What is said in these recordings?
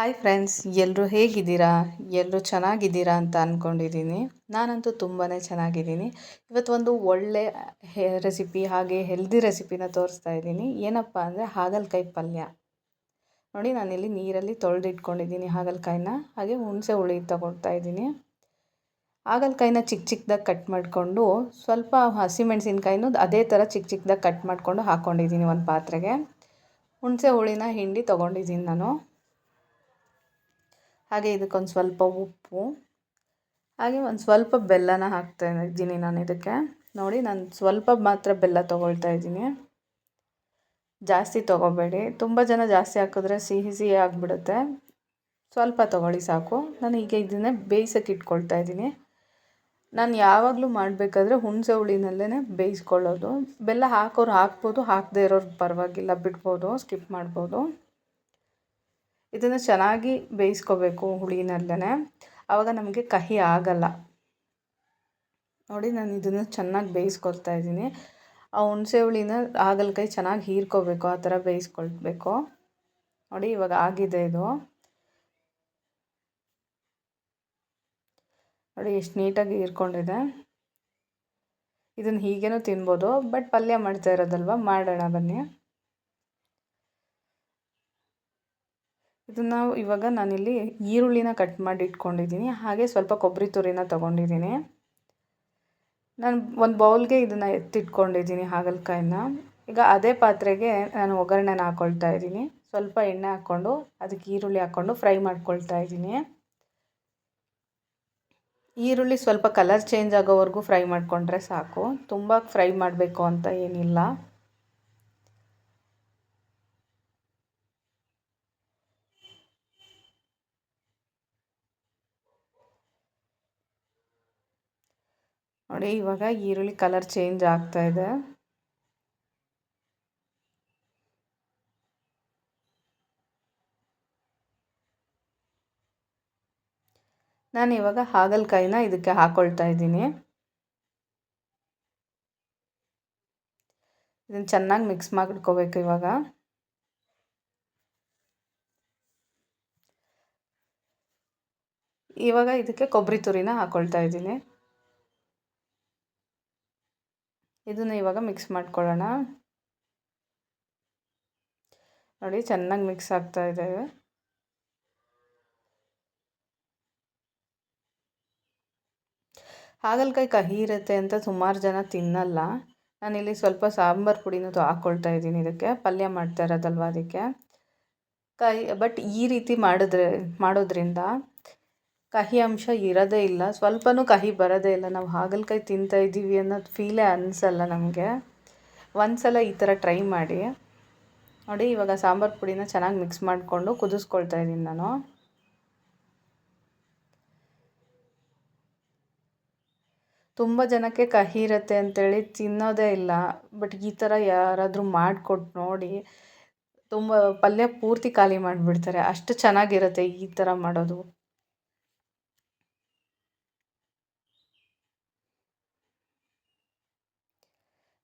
Hi friends ಎಲ್ಲರೂ ಹೇಗಿದ್ದೀರಾ? ಎಲ್ಲರೂ ಚೆನ್ನಾಗಿದ್ದೀರಾ ಅಂತ ಅಂದ್ಕೊಂಡಿದ್ದೀನಿ ನಾನಂತೂ ತುಂಬಾ ಚೆನ್ನಾಗಿದ್ದೀನಿ. ಇವತ್ತು ಒಂದು ಒಳ್ಳೆ, ಹೆ ರೆಸಿಪಿ ಹಾಗೆ ಹೆಲ್ದಿ ರೆಸಿಪಿನ ತೋರಿಸ್ತಾ ಇದ್ದೀನಿ. ಏನಪ್ಪ ಅಂದರೆ ಹಾಗಲಕಾಯಿ ಪಲ್ಯ. ನೋಡಿ, ನಾನಿಲ್ಲಿ ನೀರಲ್ಲಿ ತೊಳೆದಿಟ್ಕೊಂಡಿದ್ದೀನಿ ಹಾಗಲಕಾಯಿನ. ಹಾಗೆ ಹುಣಸೆ ಹುಳಿ ತಗೊಳ್ತಾ ಇದ್ದೀನಿ. ಹಾಗಲಕಾಯಿನ ಚಿಕ್ಕ ಚಿಕ್ಕದಾಗಿ ಕಟ್ ಮಾಡಿಕೊಂಡು ಸ್ವಲ್ಪ ಹಸಿಮೆಣಸಿನ್ಕಾಯಿನೂ ಅದೇ ಥರ ಚಿಕ್ಕ ಚಿಕ್ಕದಾಗಿ ಕಟ್ ಮಾಡಿಕೊಂಡು ಹಾಕ್ಕೊಂಡಿದ್ದೀನಿ ಒಂದು ಪಾತ್ರೆಗೆ. ಹುಣಸೆ ಹುಳಿನ ಹಿಂಡಿ ತೊಗೊಂಡಿದ್ದೀನಿ ನಾನು. ಹಾಗೆ ಇದಕ್ಕೊಂದು ಸ್ವಲ್ಪ ಉಪ್ಪು. ಹಾಗೆ ಒಂದು ಸ್ವಲ್ಪ ಬೆಲ್ಲನ ಹಾಕ್ತಾ ಇದ್ದೀನಿ ನಾನು ಇದಕ್ಕೆ. ನೋಡಿ, ನಾನು ಸ್ವಲ್ಪ ಮಾತ್ರ ಬೆಲ್ಲ ತೊಗೊಳ್ತಾ ಇದ್ದೀನಿ. ಜಾಸ್ತಿ ತೊಗೋಬೇಡಿ. ತುಂಬ ಜನ ಜಾಸ್ತಿ ಹಾಕಿದ್ರೆ ಸಿಹಿ ಸಿಹಿ ಆಗಿಬಿಡುತ್ತೆ. ಸ್ವಲ್ಪ ತೊಗೊಳ್ಳಿ ಸಾಕು. ನಾನು ಈಗ ಇದನ್ನೇ ಬೇಯಿಸೋಕೆ ಇಟ್ಕೊಳ್ತಾ ಇದ್ದೀನಿ. ನಾನು ಯಾವಾಗಲೂ ಮಾಡಬೇಕಾದ್ರೆ ಹುಣಸೆ ಹುಳಿನಲ್ಲೇ ಬೇಯಿಸ್ಕೊಳ್ಳೋದು. ಬೆಲ್ಲ ಹಾಕೋರು ಹಾಕ್ಬೋದು, ಹಾಕದೇ ಇರೋರು ಪರವಾಗಿಲ್ಲ, ಬಿಡ್ಬೋದು, ಸ್ಕಿಪ್ ಮಾಡ್ಬೋದು. ಇದನ್ನು ಚೆನ್ನಾಗಿ ಬೇಯಿಸ್ಕೋಬೇಕು ಹುಳಿನಲ್ಲೇ. ಆವಾಗ ನಮಗೆ ಕಹಿ ಆಗಲ್ಲ. ನೋಡಿ, ನಾನು ಇದನ್ನು ಚೆನ್ನಾಗಿ ಬೇಯಿಸ್ಕೊಳ್ತಾ ಇದ್ದೀನಿ. ಆ ಹುಣಸೆ ಹುಳಿನ ಹಾಗಲಕಾಯಿ ಚೆನ್ನಾಗಿ ಹೀರ್ಕೋಬೇಕು, ಆ ಥರ ಬೇಯಿಸ್ಕೊಳ್ಬೇಕು. ನೋಡಿ, ಇವಾಗ ಆಗಿದೆ ಇದು. ನೋಡಿ, ಎಷ್ಟು ನೀಟಾಗಿ ಹೀರ್ಕೊಂಡಿದೆ. ಇದನ್ನು ಹೀಗೇನೂ ತಿನ್ಬೋದು, ಬಟ್ ಪಲ್ಯ ಮಾಡ್ತಾ ಇರೋದಲ್ವ? ಮಾಡೋಣ ಬನ್ನಿ. ಇದನ್ನು ಇವಾಗ ನಾನಿಲ್ಲಿ ಈರುಳ್ಳಿನ ಕಟ್ ಮಾಡಿ ಇಟ್ಕೊಂಡಿದ್ದೀನಿ. ಹಾಗೆ ಸ್ವಲ್ಪ ಕೊಬ್ಬರಿ ತುರಿನ ತೊಗೊಂಡಿದ್ದೀನಿ. ನಾನು ಒಂದು ಬೌಲ್ಗೆ ಇದನ್ನು ಎತ್ತಿಟ್ಕೊಂಡಿದ್ದೀನಿ ಹಾಗಲಕಾಯಿನ. ಈಗ ಅದೇ ಪಾತ್ರೆಗೆ ನಾನು ಒಗ್ಗರಣೆನ ಹಾಕ್ಕೊಳ್ತಾ ಇದ್ದೀನಿ. ಸ್ವಲ್ಪ ಎಣ್ಣೆ ಹಾಕ್ಕೊಂಡು ಅದಕ್ಕೆ ಈರುಳ್ಳಿ ಹಾಕ್ಕೊಂಡು ಫ್ರೈ ಮಾಡ್ಕೊಳ್ತಾ ಇದ್ದೀನಿ. ಈರುಳ್ಳಿ ಸ್ವಲ್ಪ ಕಲರ್ ಚೇಂಜ್ ಆಗೋವರೆಗೂ ಫ್ರೈ ಮಾಡಿಕೊಂಡ್ರೆ ಸಾಕು. ತುಂಬ ಫ್ರೈ ಮಾಡಬೇಕು ಅಂತ ಏನಿಲ್ಲ. ನೋಡಿ, ಇವಾಗ ಈರುಳ್ಳಿ ಕಲರ್ ಚೇಂಜ್ ಆಗ್ತಾ ಇದೆ. ನಾನು ಇವಾಗ ಹಾಗಲಕಾಯಿನ ಇದಕ್ಕೆ ಹಾಕೊಳ್ತಾ ಇದ್ದೀನಿ. ಇದನ್ನು ಚೆನ್ನಾಗಿ ಮಿಕ್ಸ್ ಮಾಡಿಟ್ಕೋಬೇಕು ಇವಾಗ. ಇವಾಗ ಇದಕ್ಕೆ ಕೊಬ್ಬರಿ ತುರಿನ ಹಾಕೊಳ್ತಾ ಇದ್ದೀನಿ. ಇದನ್ನು ಇವಾಗ ಮಿಕ್ಸ್ ಮಾಡ್ಕೊಳ್ಳೋಣ. ನೋಡಿ, ಚೆನ್ನಾಗಿ ಮಿಕ್ಸ್ ಆಗ್ತಾ ಇದೆ. ಹಾಗಲಕಾಯಿ ಕಹಿ ಇರುತ್ತೆ ಅಂತ ಸುಮಾರು ಜನ ತಿನ್ನಲ್ಲ. ನಾನಿಲ್ಲಿ ಸ್ವಲ್ಪ ಸಾಂಬಾರು ಪುಡಿನೂ ಹಾಕ್ಕೊಳ್ತಾ ಇದ್ದೀನಿ ಇದಕ್ಕೆ. ಪಲ್ಯ ಮಾಡ್ತಾ ಇರೋದಲ್ವ ಅದಕ್ಕೆ. ಕೈ ಬಟ್ ಈ ರೀತಿ ಮಾಡಿದ್ರೆ, ಮಾಡೋದ್ರಿಂದ ಕಹಿ ಅಂಶ ಇರೋದೇ ಇಲ್ಲ. ಸ್ವಲ್ಪನೂ ಕಹಿ ಬರೋದೇ ಇಲ್ಲ. ನಾವು ಹಾಗಲಕಾಯಿ ತಿಂತಾ ಇದ್ದೀವಿ ಅನ್ನೋದು ಫೀಲೇ ಅನಿಸಲ್ಲ ನಮಗೆ. ಒಂದು ಸಲ ಈ ಥರ ಟ್ರೈ ಮಾಡಿ. ನೋಡಿ, ಇವಾಗ ಸಾಂಬಾರು ಪುಡಿನ ಚೆನ್ನಾಗಿ ಮಿಕ್ಸ್ ಮಾಡಿಕೊಂಡು ಕುದಿಸ್ಕೊಳ್ತಾ ಇದ್ದೀನಿ ನಾನು. ತುಂಬ ಜನಕ್ಕೆ ಕಹಿ ಇರುತ್ತೆ ಅಂತೇಳಿ ತಿನ್ನೋದೇ ಇಲ್ಲ. ಬಟ್ ಈ ಥರ ಯಾರಾದರೂ ಮಾಡಿಕೊಟ್ಟು ನೋಡಿ, ತುಂಬ ಪಲ್ಯ ಪೂರ್ತಿ ಖಾಲಿ ಮಾಡಿಬಿಡ್ತಾರೆ. ಅಷ್ಟು ಚೆನ್ನಾಗಿರುತ್ತೆ ಈ ಥರ ಮಾಡೋದು.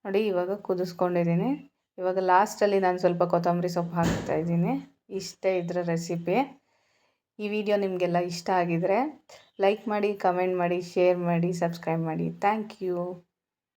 ನೋಡಿ, ಇವಾಗ ಕುದಿಸ್ಕೊಂಡಿದ್ದೀನಿ. ಇವಾಗ ಲಾಸ್ಟಲ್ಲಿ ನಾನು ಸ್ವಲ್ಪ ಕೊತ್ತಂಬರಿ ಸೊಪ್ಪು ಹಾಕ್ತಾ ಇದ್ದೀನಿ. ಇಷ್ಟೇ ಇದರ ರೆಸಿಪಿ ಈ ವಿಡಿಯೋ ನಿಮಗೆಲ್ಲ ಇಷ್ಟ ಆಗಿದ್ರೆ ಲೈಕ್ ಮಾಡಿ ಕಮೆಂಟ್ ಮಾಡಿ ಶೇರ್ ಮಾಡಿ ಸಬ್ಸ್ಕ್ರೈಬ್ ಮಾಡಿ. Thank you